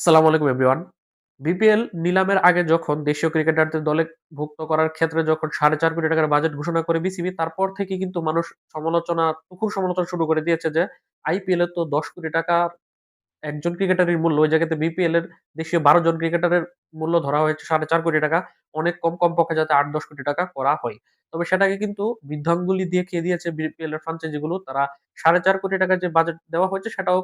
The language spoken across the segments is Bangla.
আসসালামু আলাইকুম এভরিওয়ান। বিপিএল নিলামের আগে যখন দেশীয় ক্রিকেটারদের দলে ভুক্ত করার ক্ষেত্রে যখন ৳৪.৫ কোটি টাকার বাজেট ঘোষণা করে বিসিবি, তারপর থেকে কিন্তু মানুষ সমালোচনা তুখুর সমালোচনা শুরু করে দিয়েছে যে, আইপিএলে তো দশ কোটি টাকার একজন ক্রিকেটারের মূল্য, ওই জায়গাতে বিপিএল এর দেশীয় ১২ জন ক্রিকেটারের মূল্য ধরা হয়েছে ৳৪.৫ কোটি টাকা। অনেক কম, কমপক্ষে যাতে আট দশ কোটি টাকা করা হয়। তবে সেটাকে কিন্তু বৃদ্ধাঙ্গুলি খেয়ে দিয়েছে বিপিএল এর ফ্র্যাঞ্চাইজি গুলো। তারা ৳৪.৫ কোটি টাকার যে বাজেট দেওয়া হয়েছে সেটাও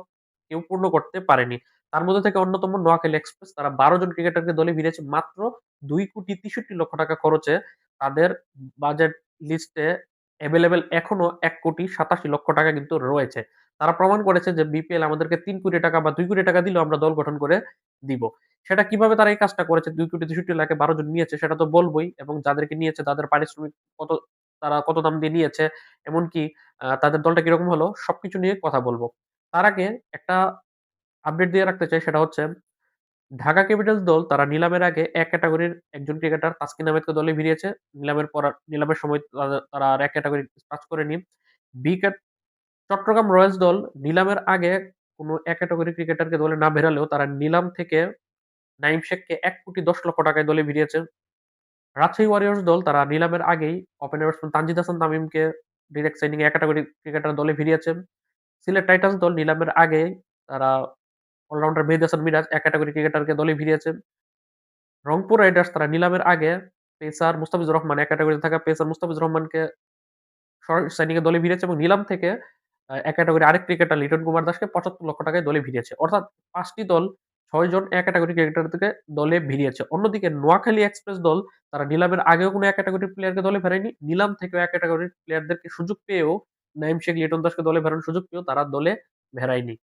কেউ পূর্ণ করতে পারেনি। তার মধ্যে থেকে অন্যতম নোয়াখালী এক্সপ্রেস তারা ১২ জন ক্রিকেটারকে দলে ভিড়িয়েছে মাত্র ৳২,৬৩,০০,০০০ খরচে। তাদের বাজেট লিস্টে অ্যাভেলেবেল এখনও ৳১,৮৭,০০,০০০ কিন্তু রয়েছে। তারা প্রমাণ করেছে যে বিপিএল আমাদেরকে তিন কোটি টাকা বা দুই কোটি টাকা দিলেও আমরা দল গঠন করে দিব। সেটা কীভাবে তারা এই কাজটা করেছে ৳২,৬৩,০০,০০০ ১২ জন নিয়েছে সেটা তো বলবোই এবং যাদেরকে নিয়েছে তাদের পারিশ্রমিক কত তারা কত দাম দিয়ে নিয়েছে, এমনকি তাদের দলটা কীরকম হলো সবকিছু নিয়ে কথা বলব তার আগে একটা আপডেট দিয়ে রাখতে চাই সেটা হচ্ছে, ঢাকা ক্যাপিটালস দল তারা নিলামের আগে এক ক্যাটাগরির একজন ক্রিকেটার তাসকিন আহমেদকে দলে ভিড়িয়েছে। নিলামের পর, নিলামের সময় তারা আর এ ক্যাটেগরি কাজ করেনি। বি চট্টগ্রাম রয়্যালস দল নিলামের আগে কোনো এক ক্যাটেগরি ক্রিকেটারকে দলে না ভেড়ালেও তারা নিলাম থেকে নাঈম শেখকে এক কোটি দশ লক্ষ টাকায় দলে ভিড়িয়েছে। রাজশাহী ওয়ারিয়র্স দল তারা নিলামের আগেই ওপেনার ব্যাটসম্যান তানজিদ হাসান তামিমকে ডিরেক্ট সাইনিং এক ক্যাটেগরি ক্রিকেটার দলে ভিড়িয়েছে। সিলেট টাইটান্স দল নিলামের আগেই তারা অলরাউন্ডার মেহেদী হাসান মিরাজ এক ক্যাটেগরি ক্রিকেটারকে দলে ভিড়িয়েছে। রংপুর রাইডার্স তারা নিলামের আগে পেসার মুস্তাফিজুর রহমান এক ক্যাটেগরিতে থাকা পেসার মুস্তাফিজুর রহমানকে সরাসরি সাইনিং দলে ভিড়িয়েছে এবং নিলাম থেকে এক ক্যাটেগরি আরেক ক্রিকেটার লিটন কুমার দাসকে ৳৭৫ লক্ষ টাকায় দলে ভিড়িয়েছে। অর্থাৎ পাঁচটি দল ৬ জন এ ক্যাটেগরি ক্রিকেটারদেরকে দলে ভিড়িয়েছে। অন্যদিকে নোয়াখালী এক্সপ্রেস দল তারা নিলামের আগেও কোনো এক ক্যাটেগরির প্লেয়ারকে দলে ফেরায়নি। নিলাম থেকেও এক ক্যাটেগরির প্লেয়ারদেরকে সুযোগ পেয়েও নাঈম শেখ, লিটন দাসকে দলে ফেরানোর সুযোগ পেয়েও তারা দলে ভেরায়নি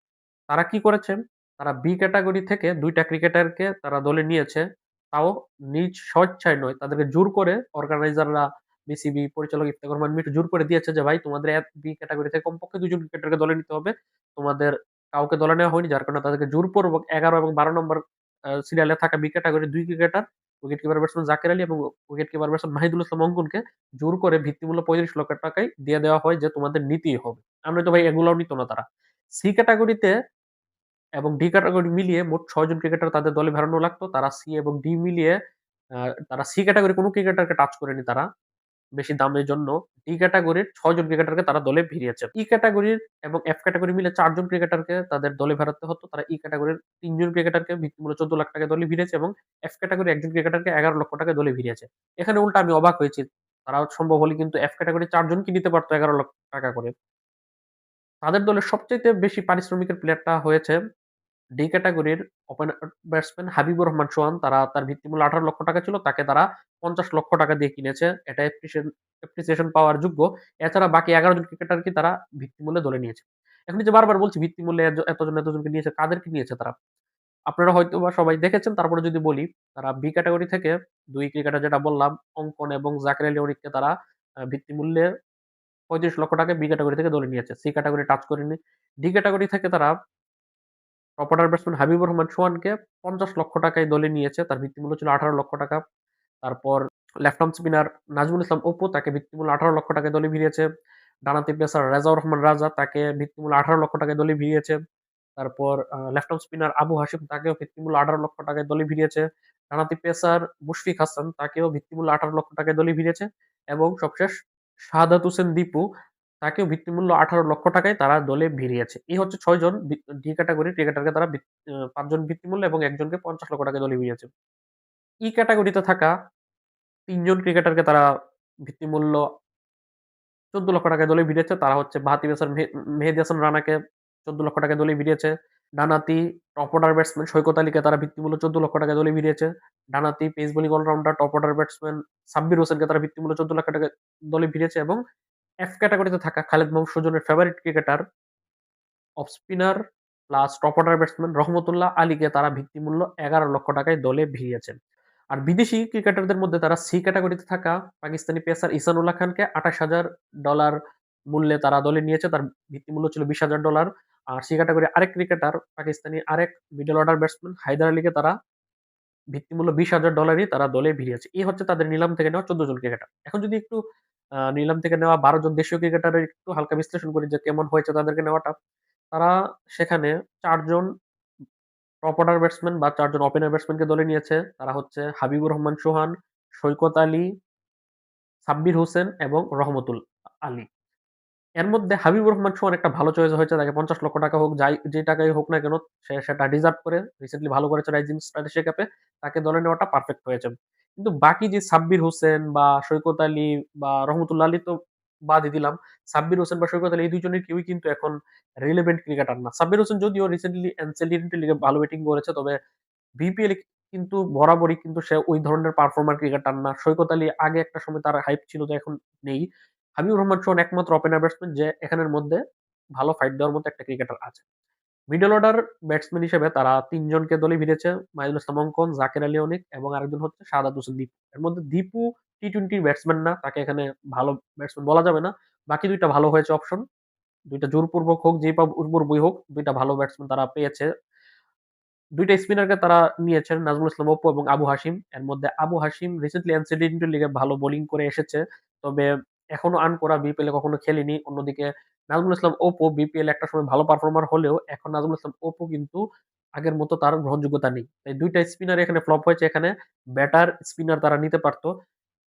তারা কি করেছে? তারা বি ক্যাটাগরি থেকে দুইটা ক্রিকেটারকে তারা দলে নিয়েছে। তাও নিজ স্বেচ্ছায় নয়, তাদেরকে জোর করে অর্গানাইজাররা বিসিবি পরিচালক ইফতেখার রহমান মিঠু জোর করে দিয়েছে যে, "ভাই তোমাদের বি ক্যাটেগরি থেকে কমপক্ষে দুজন ক্রিকেটারকে দলে নিতে হবে। তোমাদের কাউকে দলে নেওয়া হয়নি।" যার কারণে তাদেরকে জোর জোরপূর্বক ১১ এবং ১২ নম্বর সিরিয়ালে থাকা বি ক্যাটাগরি দুই cricketer wicket keeper batsman Jaker Ali এবং wicket keeper batsman Mahidul Islam অঙ্কনকে জোর করে ভিত্তিমূল্য ৳৩৫ লক্ষ টাকায় দিয়ে দেওয়া হয় যে, "তোমাদের নিতেই হবে।" আর তো ভাই এগুলাও নিত না তারা। সি ক্যাটেগরিতে এবং ডি ক্যাটেগরি মিলিয়ে মোট ৬ জন ক্রিকেটার তাদের দলে ভেড়ানো লাগতো। তারা সি এবং ডি মিলিয়ে তারা সি ক্যাটেগরির কোন ক্রিকেটারকে টাচ করেনি তারা। বেশি দামের জন্য। ডি ক্যাটাগরির ৬ জন ক্রিকেটারকে তারা দলে ভিড়িয়েছে। ই ক্যাটাগরির এবং এফ ক্যাটাগরি মিলে ৪ জন ক্রিকেটারকে তাদের দলে ভেড়াতে হতো। তারা ই ক্যাটেগরির ৩ জন ক্রিকেটারকে ভিত্তিমূল্য ৳১৪ লাখ টাকা দলে ভিড়িয়েছে এবং এফ ক্যাটাগরি একজন ক্রিকেটারকে ৳১১ লক্ষ টাকা দলে ভিড়িয়েছে। এখানে উল্টা আমি অবাক হয়েছি। তারা সম্ভব হলে কিন্তু এফ ক্যাটাগরি ৪ জনকে নিতে পারতো এগারো লক্ষ টাকা করে। তাদের দলের সবচাইতে বেশি পারিশ্রমিকের প্লেয়ারটা হয়েছে ডি ক্যাটাগরির ওপেনার ব্যাটসম্যান হাবিবুর রহমান সোহান। তারা তার ভিত্তিমূল্য ৳১৮ লক্ষ টাকা ছিল। তাকে তারা ৳৫০ লক্ষ টাকা দিয়ে কিনেছে। এটা অ্যাপ্রিসিয়েশন পাওয়ার যোগ্য। এছাড়া বাকি ১১ জন ক্রিকেটারকে তারা ভিত্তিমূল্যে দলে নিয়েছে। এখন যে বারবার বলছি ভিত্তিমূল্যে এতজন, এতজনকে নিয়েছে। কাদেরকে নিয়েছে তারা? আপনারা হয়তোবা সবাই দেখেছেন। তারপরে যদি বলি, তারা বি ক্যাটাগরি থেকে দুই ক্রিকেটার যেটা বললাম, অঙ্কন এবং জাকের আলী অনিককে তারা ভিত্তিমূল্যে ৳৩৫ লক্ষ টাকায় বি ক্যাটাগরি থেকে দলে নিয়েছে। সি ক্যাটাগরি টাচ করেনি। ডি ক্যাটাগরি থেকে তারা টপ ব্যাটসম্যান হাবিবুর রহমান সোহানকে ৳৫০ লক্ষ টাকায় দলে নিয়েছে। তার ভিত্তিমূল্য ছিল ৳১৮ লক্ষ টাকা। তারপর left arm spinner Nazmul Islam Apu তাকে ভিত্তিমূল্য ৳১৮ লক্ষ টাকায় দলে ভিড়িয়েছে। ডানহাতি পেসার রেজাউর রহমান রাজা তাকে ভিত্তিমূল্য ৳১৮ লক্ষ টাকায় দলে ভিড়িয়েছে। তারপর left arm spinner Abu Hashim তাকেও ভিত্তিমূল্য ৳১৮ লক্ষ টাকায় দলে ভিড়িয়েছে। ডানহাতি পেসার মুশফিক হাসান তাকেও ভিত্তিমূল্য ৳১৮ লক্ষ টাকায় দলে ভিড়িয়েছে এবং সবশেষ শাহাদাত হোসেন দীপু তাকেও ভিত্তিমূল্য ৳১৮ লক্ষ টাকায় তারা দলে ভিড়িয়েছে। এই হচ্ছে ৬ জন বি ডি ক্যাটেগরির ক্রিকেটারকে তারা ভিত আ ৫ জন ভিত্তিমূল্য এবং একজনকে ৳৫০ লক্ষ টাকায় দলে ভিড়িয়েছে। ই ক্যাটাগরিতে থাকা তিনজন ক্রিকেটারকে তারা ভিত্তিমূল্য ৳১৪ লক্ষ টাকায় দলে ভিড়িয়েছে। তারা হচ্ছে বাঁহাতি মেহে মেহেদী হাসান রানাকে ৳১৪ লক্ষ টাকায় দলে ভিড়িয়েছে। ডানাতি টপ অর্ডার ব্যাটসম্যান সৈকত আলীকে তারা ভিত্তিমূল্য ৳১৪ লক্ষ টাকায় দলে ভিড়িয়েছে। ডানহাতি pace bowling allrounder top order batsman Sabbir হোসেনকে তারা ভিত্তিমূল্য চোদ্দ লক্ষ টাকায় দলে ভিড়িয়েছে এবং এফ ক্যাটাগরিতে থাকা খালেদ মাহমুদ সুজনের favourite cricketer off spinner plus top order batsman Rahmatullah আলীকে তারা ভিত্তিমূল্য ৳১১ লক্ষ টাকায় দলে ভিড়িয়েছেন। আর বিদেশি ক্রিকেটারদের মধ্যে তারা সি ক্যাটাগরিতে থাকা পাকিস্তানি পেসার ইহসানুল্লাহ খানকে $২৮,০০০ মূল্যে তারা দলে নিয়েছে। তার ভিত্তিমূল্য ছিল $২০,০০০ আর সি ক্যাটাগরি আরেক ক্রিকেটার পাকিস্তানি আরেক মিডল অর্ডার ব্যাটসম্যান হায়দার আলীকে তারা ভিত্তিমূল্য $২০,০০০ তারা দলে ভিড়িয়েছে। এই হচ্ছে তাদের নিলাম থেকে নেওয়া ১৪ জন ক্রিকেটার। এখন যদি একটু নিলাম থেকে নেওয়া ১২ জন দেশীয় ক্রিকেটারের একটু হালকা বিশ্লেষণ করি যে কেমন হয়েছে তাদেরকে নেওয়াটা। তারা সেখানে ৪ জন টপ অর্ডার ব্যাটসম্যান বা চারজন ওপেনার ব্যাটসম্যানকে দলে নিয়েছে। তারা হচ্ছে হাবিবুর রহমান সোহান, সৈকত আলী, সাব্বির হোসেন এবং রহমতুল আলী। এর মধ্যে হাবিবুর রহমান সোহান একটা ভালো চয়েস হয়েছে। তাকে ৫০ লক্ষ টাকা হোক, যাই যে টাকাই হোক না কেন সে সেটা ডিজার্ভ করে। রিসেন্টলি ভালো করেছে রাইজিং স্টার এশিয়া কাপে। তাকে দলে নেওয়াটা পারফেক্ট হয়েছে। কিন্তু বাকি যে সাব্বির হোসেন বা সৈকত আলী বা রহমতুল্লাহ আলী তো বাদই দিলাম। সাব্বির হোসেন বা সৈকত আলী এই ২ জনের কেউই কিন্তু এখন রিলেভেন্ট ক্রিকেটার না। সাব্বির হোসেন যদিও রিসেন্টলি এনসিএল টি-টোয়েন্টি লিগে ভালো ব্যাটিং করেছে। তবে বিপিএল কিন্তু বরাবরই কিন্তু সে ওই ধরনের পারফর্মার ক্রিকেটার না। সৈকত আলী আগে একটা সময় তার হাইপ ছিল যে এখন নেই। হাবিবুর রহমান সোহান একমাত্র ওপেনার ব্যাটসম্যান যে এখানের মধ্যে ভালো ফাইট দেওয়ার মতো একটা ক্রিকেটার আছে। মিডল অর্ডার ব্যাটসম্যান হিসেবে তারা ৩ জনকে দলে ভিড়েছে। মাইদুল ইসলাম অঙ্কন, জাকের আলী অনিক এবং আরেকজন হচ্ছে শাহাদাত হোসেন দীপু। এর মধ্যে দীপু টি-টোয়েন্টি ব্যাটসম্যান না। তাকে এখানে ভালো ব্যাটসম্যান বলা যাবে না। বাকি দুইটা ভালো হয়েছে অপশন। দুইটা জোরপূর্বক হোক, যে বই হোক দুইটা ভালো ব্যাটসম্যান তারা পেয়েছে। দুইটা স্পিনারকে তারা নিয়েছেন নাজমুল ইসলাম অপু এবং আবু হাসিম এর মধ্যে আবু হাসিম রিসেন্টলি টি-টোয়েন্টি লিগে ভালো বোলিং করে এসেছে। তবে এখনও আর্ন করা বিপিএল এ কখনো খেলেনি। অন্যদিকে নাজমুল ইসলাম ওপো বিপিএল একটা সময় ভালো পারফর্মার হলেও এখন নাজমুল ইসলাম ওপো কিন্তু আগের মতো তার গ্রহণযোগ্যতা নেই। তাই দুইটা স্পিনার এখানে ফ্লপ হয়েছে। এখানে ব্যাটার, স্পিনার তারা নিতে পারত।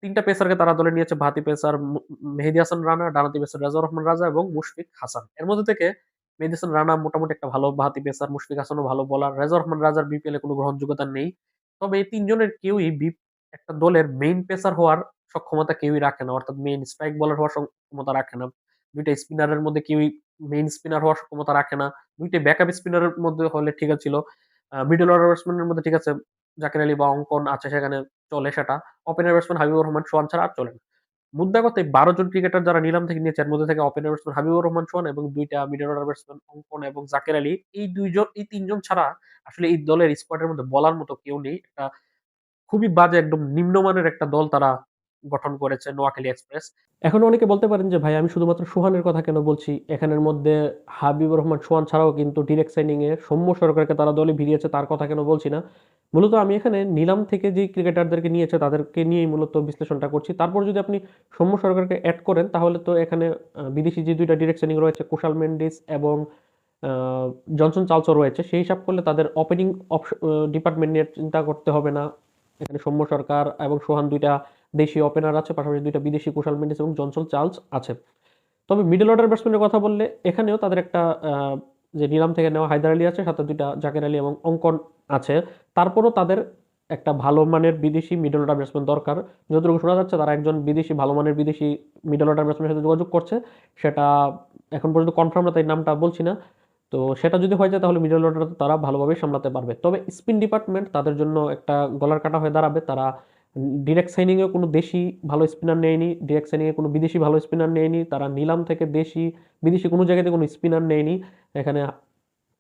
৩ টা পেসারকে তারা দলে নিয়েছে। ভাতি পেসার মেহেদি হাসান রানা, ডানাতি পেসার রেজাউর রহমান রাজা এবং মুশফিক হাসান। এর মধ্যে থেকে মেহেদী হাসান রানা মোটামুটি একটা ভালো ভাতি পেসার, মুশফিক হাসানও ভালো বলার রেজাউর রহমান রাজার বিপিএল এ কোনো গ্রহণযোগ্যতা নেই। তবে এই ৩ জনের কেউই একটা দলের মেইন পেসার হওয়ার সক্ষমতা কেউই রাখে না। অর্থাৎ মেইন স্ট্রাইক বোলার হওয়ার সক্ষমতা রাখে না। ২ টা স্পিনারের মধ্যে কেউই মেইন স্পিনার হওয়ার সক্ষমতা রাখে না। ২ টা ব্যাকআপ স্পিনারের মধ্যে হলে ঠিক ছিল। মিডল অর্ডার ব্যাটসম্যানের মধ্যে ঠিক আছে, জাকের আলী বা অঙ্কন আছে সেখানে চলে সেটা। ওপেনার ব্যাটসম্যান হাবিবুর রহমান, সোহান ছাড়া আর চলে না। মুদ্রা কথা ১২ জন ক্রিকেটার যারা নিলাম থেকে নিয়েছে মধ্যে থেকে ওপেনার ব্যাটসম্যান হাবিবুর রহমান, সোহান এবং দুইটা মিডল অর্ডার ব্যাটসম্যান অঙ্কন এবং জাকের আলী, এই দুইজন, এই তিনজন ছাড়া আসলে এই দলের স্কোয়াডের মধ্যে বলার মতো কেউ নেই। একটা খুবই বাজে, একদম নিম্নমানের একটা দল তারা গঠন করেছে নোয়াখালী এক্সপ্রেস। এখন অনেকে বলতে পারেন যে, ভাই, আমি শুধুমাত্র সোহানের কথা কেন বলছি? এখানের মধ্যে হাবিবুর রহমান, সোহান ছাড়াও কিন্তু ডিরেক্ট সাইনিং এ সৌম্য সরকারকে তারা দলে ভিড়িয়েছে, তার কথা কেন বলছি না। মূলত আমি এখানে নিলাম থেকে যে ক্রিকেটারদেরকে নিয়েছে, তাদেরকে নিয়েই মূলত বিশ্লেষণটা করছি। তারপর যদি আপনি সৌম্য সরকারকে অ্যাড করেন, তাহলে তো এখানে বিদেশি যে ২ টা ডিরেক্ট সাইনিং রয়েছে, কুশাল মেন্ডিস এবং জনসন চার্লসও রয়েছে। সেই হিসাব করলে তাদের ওপেনিং ডিপার্টমেন্ট নিয়ে চিন্তা করতে হবে না। এখানে সৌম্য সরকার এবং সোহান ২ টা দেশীয় ওপেনার আছে। পাশাপাশি দুইটা বিদেশি কুশাল মেন্ডিস এবং জনসন চার্লস আছে। তবে মিডল অর্ডার ব্যাটসম্যানের কথা বললে এখানেও তাদের একটা যে নিলাম থেকে নেওয়া হায়দার আলী আছে, সাথে ২ টা জাকের আলী এবং অঙ্কন আছে। তারপরও তাদের একটা ভালো মানের বিদেশি মিডল অর্ডার ব্যাটসম্যান দরকার। যতটুকু শোনা যাচ্ছে তারা একজন বিদেশি ভালো মানের বিদেশি মিডল অর্ডার ব্যাটসম্যানের সাথে যোগাযোগ করছে। সেটা এখন পর্যন্ত কনফার্ম না তাই নামটা বলছি না। তো সেটা যদি হয়ে যায় তাহলে মিডল অর্ডার তারা ভালোভাবে সামলাতে পারবে। তবে স্পিন ডিপার্টমেন্ট তাদের জন্য একটা গলার কাটা হয়ে দাঁড়াবে। তারা ডিরেক্ট সাইনিং এও কোনো দেশি ভালো স্পিনার নেয়নি। ডিরেক্ট সাইনিং এ কোনো বিদেশি ভালো স্পিনার নেয়নি। তারা নিলাম থেকে দেশি, বিদেশি কোনো জায়গাতে কোনো স্পিনার নেয়নি। এখানে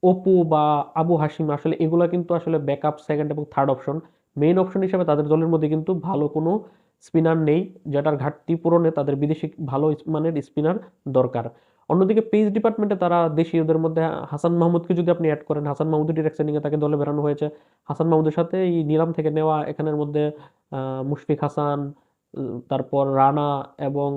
অপু বা আবু হাশিম আসলে এগুলো কিন্তু আসলে ব্যাকআপ, সেকেন্ড এবং থার্ড অপশন। মেইন অপশন হিসেবে তাদের দলের মধ্যে কিন্তু ভালো কোনো স্পিনার নেই। যেটার ঘাটতি পূরণে তাদের বিদেশি ভালো মানের স্পিনার দরকার। অন্যদিকে পেস ডিপার্টমেন্টে তারা দেশীয়দের মধ্যে হাসান মাহমুদকে যদি আপনি অ্যাড করেন, হাসান সাইনিং এ তাকে দলে বেরানো হয়েছে। হাসান মাহমুদের সাথে এই নিলাম থেকে নেওয়া এখানের মধ্যে মুশফিক হাসান, তারপর রানা এবং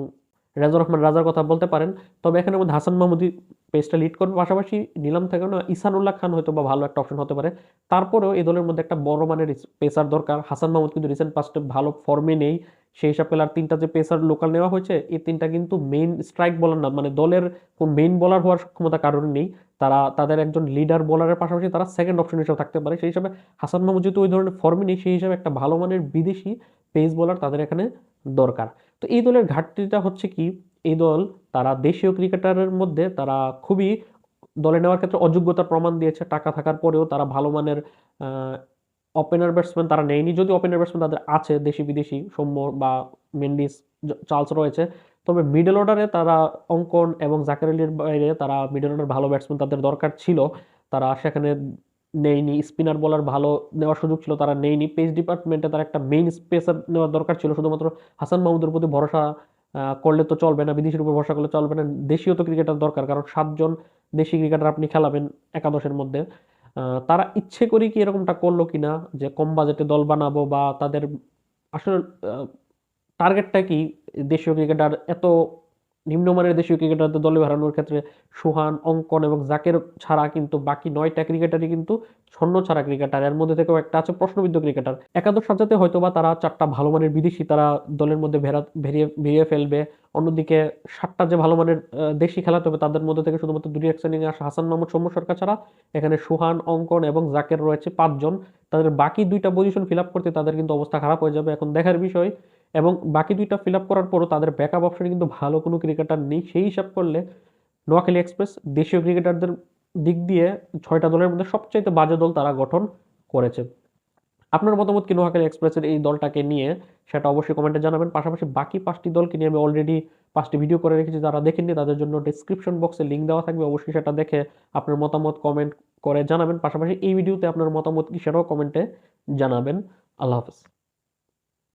রেজাউর রহমান রাজার কথা বলতে পারেন। তবে এখানের মধ্যে হাসান মাহমুদি পেসটা লিড করবে। পাশাপাশি নিলাম থেকে না ইহসানুল্লাহ খান হয়তো বা ভালো একটা অপশন হতে পারে। তারপরেও এই দলের মধ্যে একটা বড় মানের পেসার দরকার। হাসান মাহমুদ কিন্তু রিসেন্ট পাস্টে ভালো ফর্মে নেই। সেই হিসাব করলে আর ৩ টা যে পেসার লোকাল নেওয়া হয়েছে, এই তিনটা কিন্তু মেইন স্ট্রাইক বলার না। মানে দলের মেইন বোলার হওয়ার সক্ষমতা কারোরই নেই। তারা, তাদের একজন লিডার বোলারের পাশাপাশি তারা সেকেন্ড অপশন হিসেবে থাকতে পারে। সেই হিসাবে হাসান মাহমুদ যেহেতু ওই ধরনের ফর্মে নেই, সেই হিসাবে একটা ভালো মানের বিদেশি পেস বোলার তাদের এখানে দরকার। তো এই দলের ঘাটতিটা হচ্ছে কি? এই দল, তারা দেশীয় ক্রিকেটারের মধ্যে তারা খুবই দলে নেওয়ার ক্ষেত্রে অযোগ্যতার প্রমাণ দিয়েছে। টাকা থাকার পরেও তারা ভালো মানের ওপেনার ব্যাটসম্যান তারা নেয়নি। যদি ওপেনার ব্যাটসম্যান তাদের আছে দেশি-বিদেশি সৌম্য বা মেন্ডিস, চার্লস রয়েছে। তবে মিডল অর্ডারে তারা অঙ্কন এবং জাকের বাইরে তারা মিডল অর্ডার ভালো ব্যাটসম্যান তাদের দরকার ছিল। তারা সেখানে নেয়নি। স্পিনার বলার ভালো নেওয়ার সুযোগ ছিল তারা নেয়নি। পেস ডিপার্টমেন্টে তার একটা মেইন পেসার নেওয়ার দরকার ছিল। শুধুমাত্র হাসান মাহমুদের প্রতি ভরসা করলে তো চলবে না। বিদেশির উপর ভরসা করলে চলবে না। দেশীয় তো ক্রিকেটার দরকার। কারণ সাতজন দেশি ক্রিকেটার আপনি খেলাবেন একাদশের মধ্যে। তারা ইচ্ছে করেই কি এরকমটা করল কি না যে কম বাজেটে দল বানাবো বা তাদের আসলে টার্গেটটা কি? দেশীয় ক্রিকেটার এত নিম্নমানের দেশীয় ক্রিকেটারদের দলে হারানোর ক্ষেত্রে সুহান, অঙ্কন এবং জাকের ছাড়া কিন্তু বাকি নয়টা ক্রিকেটারই কিন্তু ছন্ন ছাড়া ক্রিকেটার। এর মধ্যে থেকেও একটা আছে প্রশ্নবিদ্ধ ক্রিকেটার। একাদশ সাজাতে হয়তো বা তারা চারটা ভালো মানের বিদেশি তারা দলের মধ্যে ভেরিয়ে ভেরিয়ে ফেলবে। অন্যদিকে সাতটা যে ভালো মানের দেশি খেলাতে হবে তাদের মধ্যে থেকে শুধুমাত্র দুটি একশনিং আসা হাসান মাহমুদ, সৌম্য সরকার ছাড়া। এখানে সুহান, অঙ্কন এবং জাকের রয়েছে পাঁচজন। তাদের বাকি দুইটা পজিশন ফিল আপ করতে তাদের কিন্তু অবস্থা খারাপ হয়ে যাবে। এখন দেখার বিষয় এবং বাকি দুইটা ফিল আপ করার পরও তাদের ব্যাকআপ অপশনে কিন্তু ভালো কোনো ক্রিকেটার নেই। সেই হিসাব করলে নোয়াখালী এক্সপ্রেস দেশীয় ক্রিকেটারদের দিক দিয়ে ছয়টা দলের মধ্যে সবচাইতে বাজে দল তারা গঠন করেছে। আপনার মতামত কি নোয়াখালী এক্সপ্রেসের এই দলটাকে নিয়ে? সেটা অবশ্যই কমেন্টে জানাবেন। পাশাপাশি বাকি পাঁচটি দলকে নিয়ে আমি অলরেডি পাঁচটি ভিডিও করে রেখেছি। যারা দেখেননি তাদের জন্য ডিসক্রিপশন বক্সে লিঙ্ক দেওয়া থাকবে। অবশ্যই সেটা দেখে আপনার মতামত কমেন্ট করে জানাবেন। পাশাপাশি এই ভিডিওতে আপনার মতামত কি সেটাও কমেন্টে জানাবেন। আল্লাহ হাফেজ।